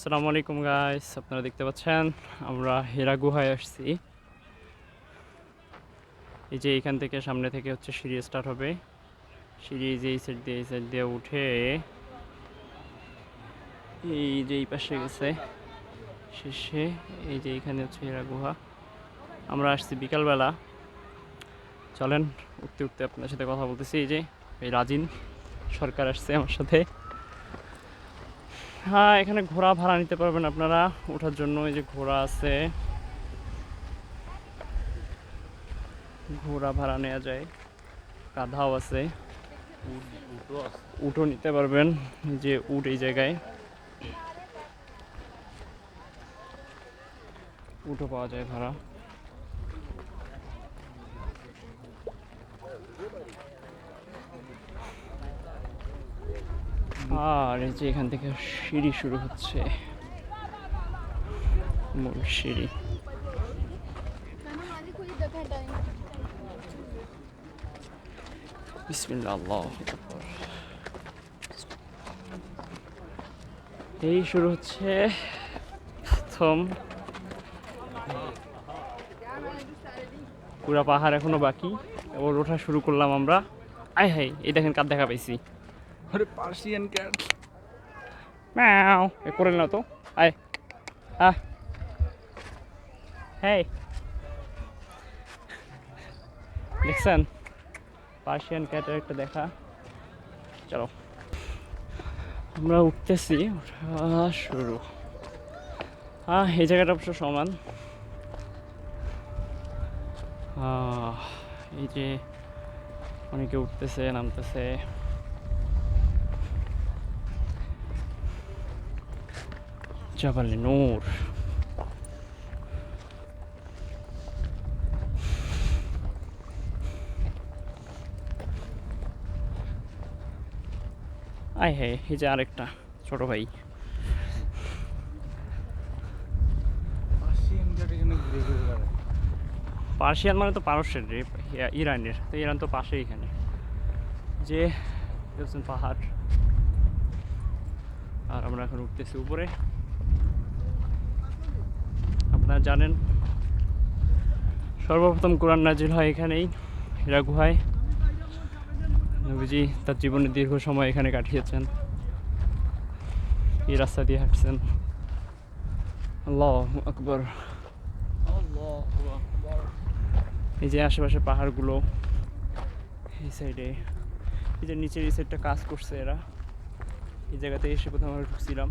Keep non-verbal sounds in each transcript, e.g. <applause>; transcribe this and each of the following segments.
আসসালামু আলাইকুম গাইস আপনারা দেখতে পাচ্ছেন, আমরা হেরা গুহায় আসছি। এই যে এখান থেকে সামনে থেকে হচ্ছে সিঁড়ি স্টার্ট হবে। সিঁড়ি যে এই সাইড দিয়ে, এই সাইড দিয়ে উঠে এই যে এই পাশে গেছে। শেষে এই যে এখানে হচ্ছে হেরা গুহা। আমরা আসছি বিকালবেলা। চলেন, উঠতে উঠতে আপনার সাথে কথা বলতেছি। এই যে এই রাজিন সরকার আসছে আমার সাথে। হ্যাঁ এখানে ঘোড়া ভাড়া নিতে পারবেন আপনারা ওঠার জন্য। এই যে ঘোড়া আছে। ঘোড়া ভাড়া নেওয়া যায়। গাধাও আছে। উটও নিতে পারবেন। যে উট এই জায়গায়। উটও পাওয়া যায় ভাড়া। আর এই যে এখান থেকে সিঁড়ি শুরু হচ্ছে। মূল সিঁড়ি। এই শুরু হচ্ছে প্রথম। পুরা পাহাড় এখনও বাকি। এবার ওঠা শুরু করলাম আমরা। আয় হাই এই দেখেন কার দেখা পাইছি। আরে পার্সিয়ান ক্যাট। ম্যাও। এ, করে না তো। আয়। আহ। হেই। দেখছেন পার্সিয়ান ক্যাটের একটা দেখা। চলো। আমরা উঠতেছি। শুরু। হ্যাঁ এই জায়গাটা অবশ্য সমান। এই যে অনেকে উঠতেছে, নামতেছে। জাবালে নূর আয় হে এই যে আরেকটা ছোট ভাই। পার্সিয়ান মানে তো পারস্যের রে ইরানের। তো ইরান তো পাশেই এখানে। যে পাহাড়। আর আমরা এখন উঠতেছি উপরে। আপনারা জানেন। সর্বপ্রথম কোরআন নাজিল হয় এখানেই হীরা গুহায় নবীজি তার জীবনের দীর্ঘ সময় এখানে কাটিয়েছেন। এই রাস্তা দিয়ে হাঁটছেন। আল্লাহ আকবর। এই যে আশেপাশে পাহাড়গুলো, এই সাইডে, এই যে নিচের এই সাইডটা কাজ করছে এরা। এই জায়গাতে এসে প্রথম আমরা ঢুকছিলাম।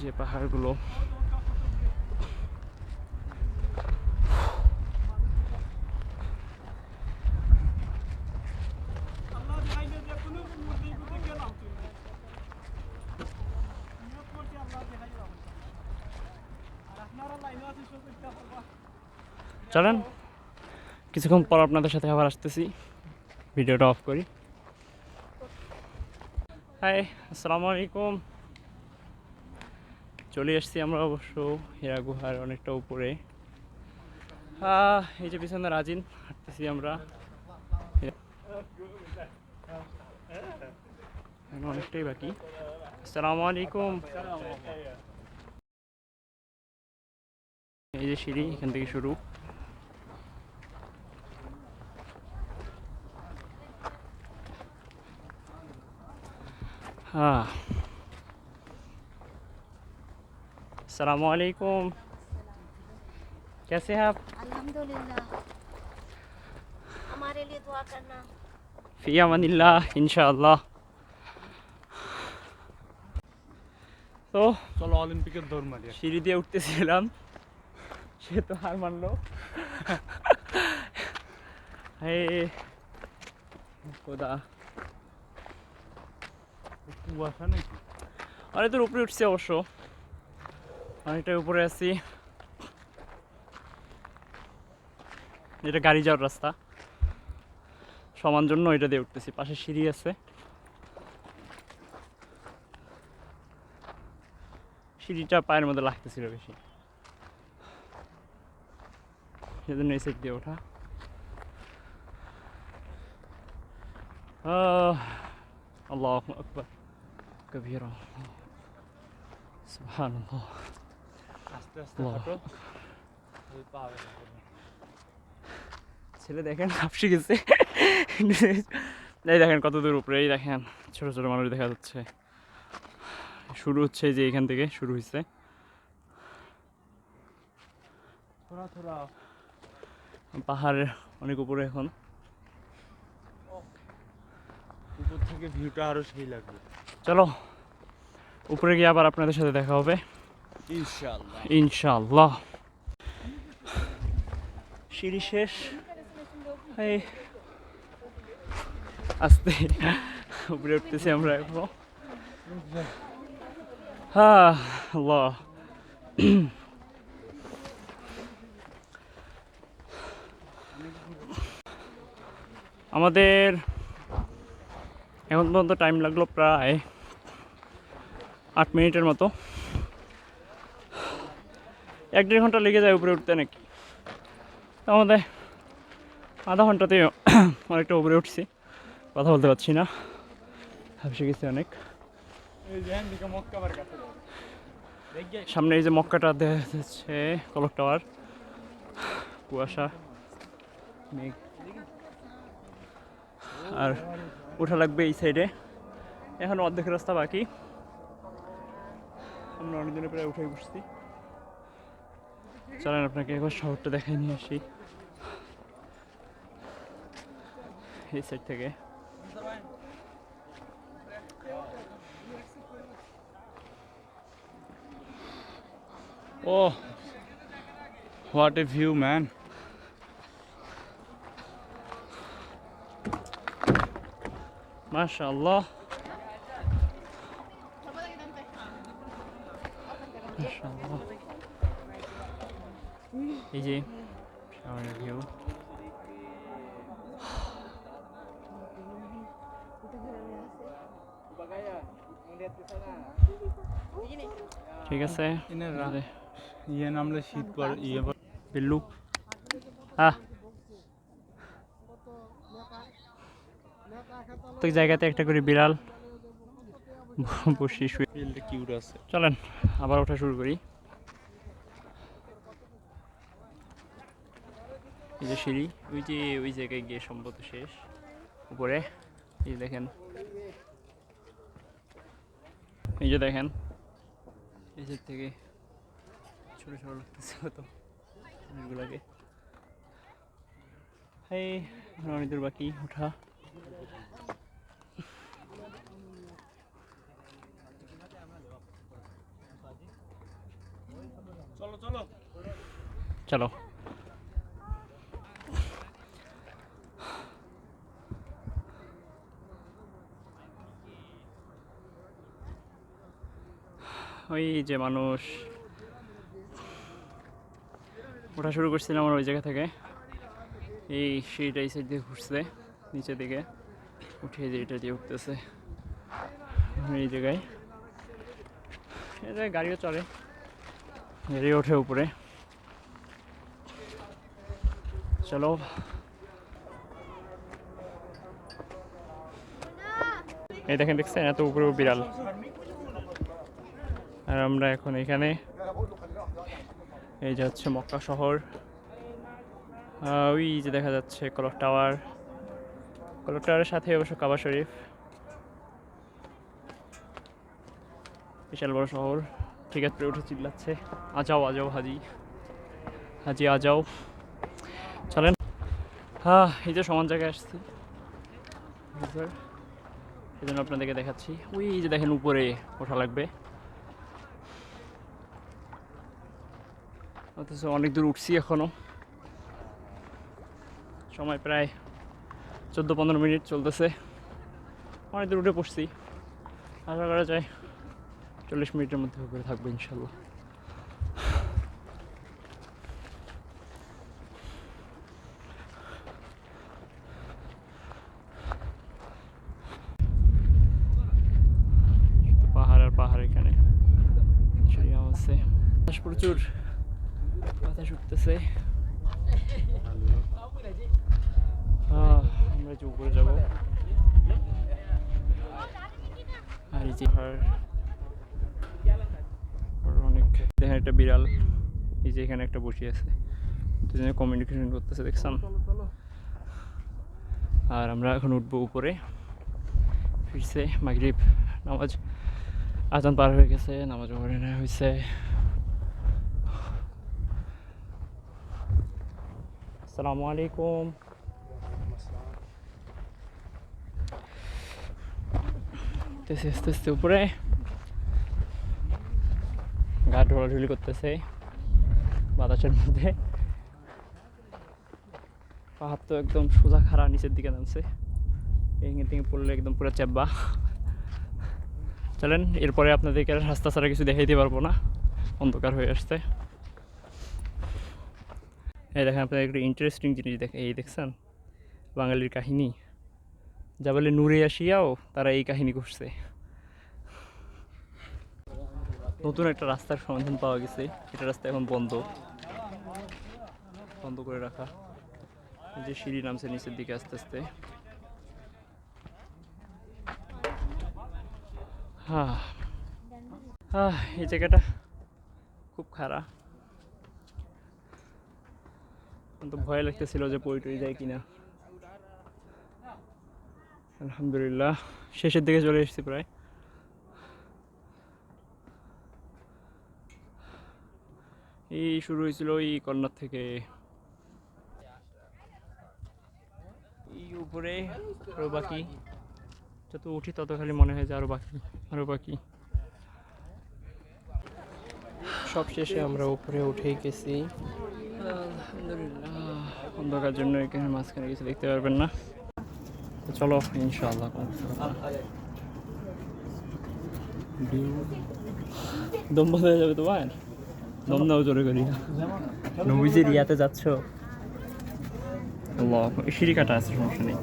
যে পাহাড়গুলো। চলেন, কিছুক্ষণ পর আপনাদের সাথে আবার আসতেছি। ভিডিওটা অফ করি। হাই আসসালামু আলাইকুম। চলে এসেছি আমরা অবশ্য হীরা গুহার অনেকটা উপরে। এই যে পিছনে রাজিন, হাঁটতেছি আমরা। অনেকটাই বাকি। আসসালামু আলাইকুম। এই যে সিঁড়ি, এখান থেকে শুরু। हाँ अलैक्म कैसे हैं आप अल्हम्दुलिल्लाह हमारे लिए दुआ करना फ़ी अमनिल्ला इंशाल्लाह তো চলো অলিম্পিকের দৌড় মারি সিঁড়ি দিয়ে উঠতেছিলাম সে তো হার মানলো হে খোদা কুয়াশা নাকি অনেকদূর উপরে উঠছি অবশ্য অনেকটা উপরে আছি। এটা গাড়ি যাওয়ার রাস্তা। সমান জন্য এটা দিয়ে উঠতেছি। পাশে সিঁড়ি আছে। সিঁড়িটা পায়ের মধ্যে লাগতেছিল বেশি। সেজন্য এই দিয়ে ওঠা। আল্লাহ আকবর। কবির আস্তে আস্তে হাঁটো। পা ছেলে দেখেন হাফসে গেছে। এই দেখেন কত দূর উপরে এই দেখেন ছোট ছোট মানুষ দেখা যাচ্ছে। শুরু হচ্ছে যে এখান থেকে শুরু হয়েছে পাহাড়ের অনেক উপরে এখন। উপর থেকে ভিউটা আরও সেই লাগবে। চলো উপরে গিয়ে আবার আপনাদের সাথে দেখা হবে। ইনশাআল্লাহ ইনশাআল্লাহ সিঁড়ি শেষ এই আস্তে উপরে উঠতেছি আমরা এখন হ্যাঁ আল্লাহ আমাদের এখন পর্যন্ত টাইম লাগল প্রায় আট মিনিটের মতো। এক দেড় ঘণ্টা লেগে যায় উপরে উঠতে নাকি? আমাদের আধা ঘন্টাতে <coughs> অনেকটা উপরে উঠছি। কথা বলতে পারছি না। হাফসে গেছি অনেক। সামনে এই যে মক্কাটা দেখা যাচ্ছে কলক টাওয়ার, কুয়াশা আর ওঠা লাগবে এই সাইডে এখন অর্ধেক রাস্তা বাকি। আমরা অনেক দিনে প্রায় উঠে বসছি। চলেন আপনাকে একবার শহরটা দেখাই নিয়ে আসি। এই সাইড থেকে। ও হোয়াট এ ভিউ ম্যান মাশাআল্লাহ। এই যে সামনের ভিউ ঠিক আছে। ইয়ে নামলে শীত পর ইয়ে পড়ে বিল্লু। প্রত্যেক জায়গাতে একটা করে বিড়াল। বসি শুয়ে ফিল্ডে কিউট আছে। চলেন আবার ওঠা শুরু করি। এই যে সিঁড়ি ওই যে ওই জায়গায় গিয়ে সম্ভবত শেষ। উপরে এই দেখেন। এই যে দেখেন। এই থেকে ছোট ছোট লাগতেছে কত এগুলাকে এই অনেক দূর বাকি ওঠা চলো চলো। চলো। ওই যে মানুষ। ওঠা শুরু করছিলাম আমার ওই জায়গা থেকে। এই সিঁড়িটা এই সাইড দিয়ে ঘুরছে, নিচের দিকে। উঠে যে এটা দিয়ে উঠতেছে। এই জায়গায়। এই গাড়িও চলে। গাড়ি ওঠে উপরে। চলো। এই দেখেন, দেখছেন? এত উপরে বিড়াল। আর আমরা এখন এখানে। এই যে হচ্ছে মক্কা শহর। ওই যে দেখা যাচ্ছে কলক টাওয়ার। কলক টাওয়ারের সাথে অবশ্য কাবা শরীফ। বিশাল বড় শহর। ঠিক আছে উঠে চিল্লাচ্ছে আজাও আজাও হাজি। হাজি আজাও চলেন। হ্যাঁ এই যে সমান জায়গায় আসছি। এই জন্য আপনাদেরকে দেখাচ্ছি। ওই যে দেখেন উপরে ওঠা লাগবে। অথচ অনেক দূর উঠছি এখনও সময় প্রায় চোদ্দ পনেরো মিনিট চলতেছে। অনেক দূর উঠে পড়ছি আশা করা যায় চল্লিশ মিনিটের মধ্যে উপরে থাকব ইনশাল্লাহ পাহাড় আর পাহাড় এখানে সিঁড়ি আছে বাতাস প্রচুর বাতাস উঠতেছে আহ, আমরা যে উপরে যাব আর এই যে আর আর অনেক দেখেন একটা বিড়াল এই যে এখানে একটা বসে আছে। দুজনে কমিউনিকেশন করতেছে দেখছেন? আর আমরা এখন উঠবো উপরে। ফিরছে মাগরিব নামাজ। আজান পার হয়ে গেছে নামাজ পড়ে নেওয়া হয়েছে। আসসালামু আলাইকুম। উঠতেছে আস্তে আস্তে উপরে। গা ঢোলাঢুলি করতেছে, বাতাসের মধ্যে। পাহাড় তো একদম সোজা খাড়া নিচের দিকে নামছে। ভেঙে টেঙে পড়লে একদম পুরো চাব্বা চলেন, এরপরে আপনাদেরকে রাস্তা ছাড়া কিছু দেখাইতে পারব না। অন্ধকার হয়ে আসছে। এই দেখেন, আপনাদের একটা ইন্টারেস্টিং জিনিস দেখে এই দেখছেন? বাঙালির কাহিনী। যা বলে নূরে আসিয়াও তারা এই কাহিনী করছে নতুন একটা রাস্তার সমাধান পাওয়া গেছে। এটা রাস্তা এখন বন্ধ। বন্ধ করে রাখা। যে সিঁড়ি নামছে নিচের দিকে আস্তে আস্তে। হ্যাঁ হ্যাঁ এই জায়গাটা খুব খারাপ। তো ভয় লাগতেছিল যে পড়ে যায় কিনা। আলহামদুলিল্লাহ শেষের দিকে চলে এসেছি প্রায়। এই শুরু হয়েছিল এই কর্নার থেকে। এই উপরে আরও বাকি। যত উঠি তত খালি মনে হয় যে আরও বাকি আরও বাকি। সব শেষে আমরা উপরে উঠেই গেছি। আলহামদুলিল্লাহ। অন্ধকার জন্য এখানে মাঝখানে কিছু দেখতে পারবেন না। তো চলো ইনশাআল্লাহ। দম বন্ধ হয়ে যাবে তোমার? দম নাও জোরে করি। নবীজির ইয়াতে যাচ্ছ? আল্লাহ সিঁড়ি কাটা আছে সমস্যা নেই।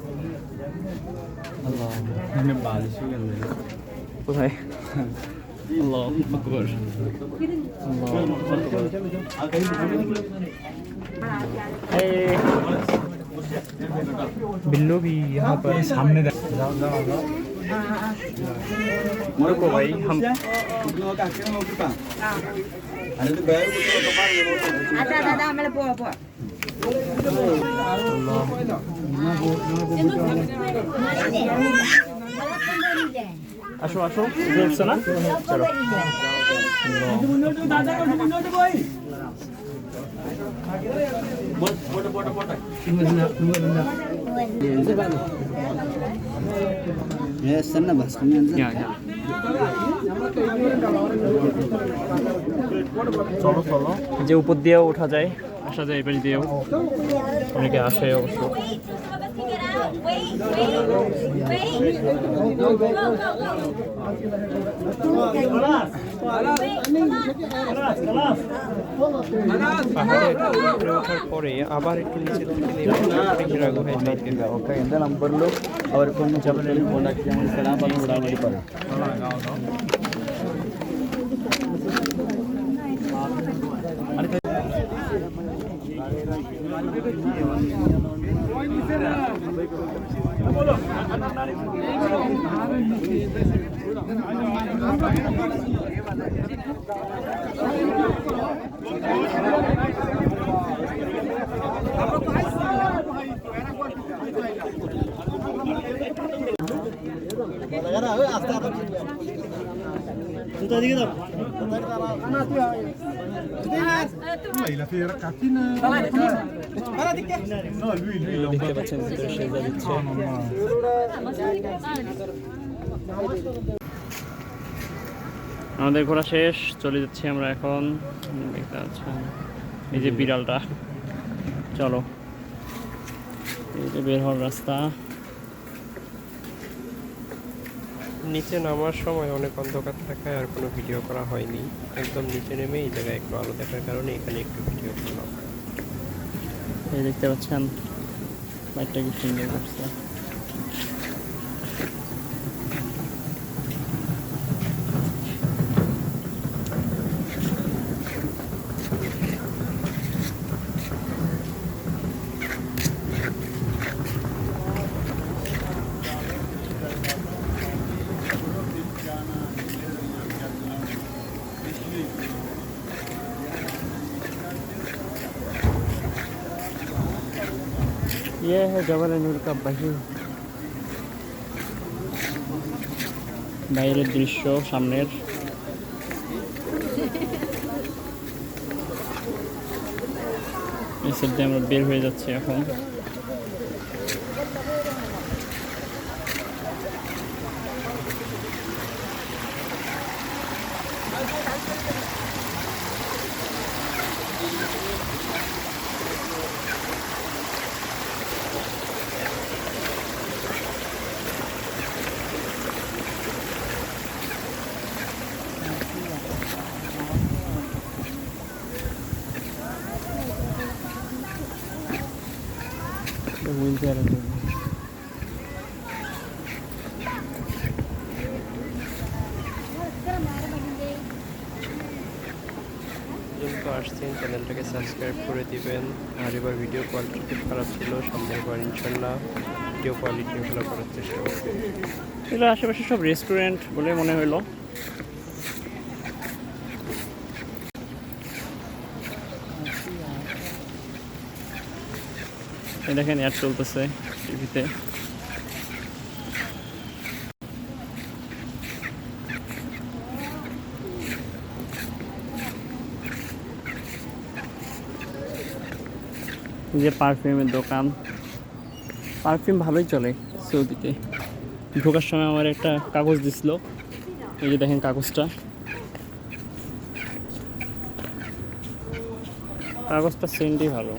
কোথায়? আল্লাহ আকবর। আল্লাহ আকবর. बिल्लू भी यहाँ पर सामने रुको भाई हम ada ada ada ambil buah buah আসো আসো উঠছে না চলো ইয়া ইয়া চলো চলো যে উপর দিয়েও ওঠা যায় আসা যায় এবার দিয়েও অনেকে আসে অবশ্য পাহাড়ে উপরে ওঠার পরে আবার একটু নিচে থেকে নেমে তারপরে হীরা গুহায় যাইতে হবে। ఒక ఎంత నంబర్లు Tu t'as dit que non? Tu t'as দেখতে পাচ্ছেন ভিতরে সেজা দিচ্ছে আমাদের ঘোরা শেষ চলে যাচ্ছি আমরা এখন। দেখতে পাচ্ছেন এই যে বিড়ালটা। চলো। এই যে বের হওয়ার রাস্তা। নিচে নামার সময় অনেক অন্ধকার থাকায় আর কোনো ভিডিও করা হয়নি। একদম নিচে নেমে এই জায়গায় একটু আলো দেখার কারণে এখানে একটু ভিডিও করলাম। এই দেখতে পাচ্ছেন বাইকটা কি সুন্দর করছে। জবালে নূর কাপ বাহির বাইরের দৃশ্য সামনের এই সাইড দিয়ে আমরা বের হয়ে যাচ্ছি এখন হুইল চেয়ারের আসছেন চ্যানেলটাকে সাবস্ক্রাইব করে দিবেন আর এবার ভিডিও কোয়ালিটি খুব খারাপ ছিল, সামনের বার ইনশাল্লাহ ভিডিও কোয়ালিটি ভালো করার চেষ্টা করব। এগুলো আশেপাশে সব রেস্টুরেন্ট বলে মনে হলো এই দেখেন অ্যাড চলতেছে টিভিতে। যে পারফিউমের দোকান। পারফিউম ভালোই চলে সৌদিতে। ঢোকার সময় আমার একটা কাগজ দিছিল। এই যে দেখেন কাগজটা। কাগজটা সেন্টই ভালো।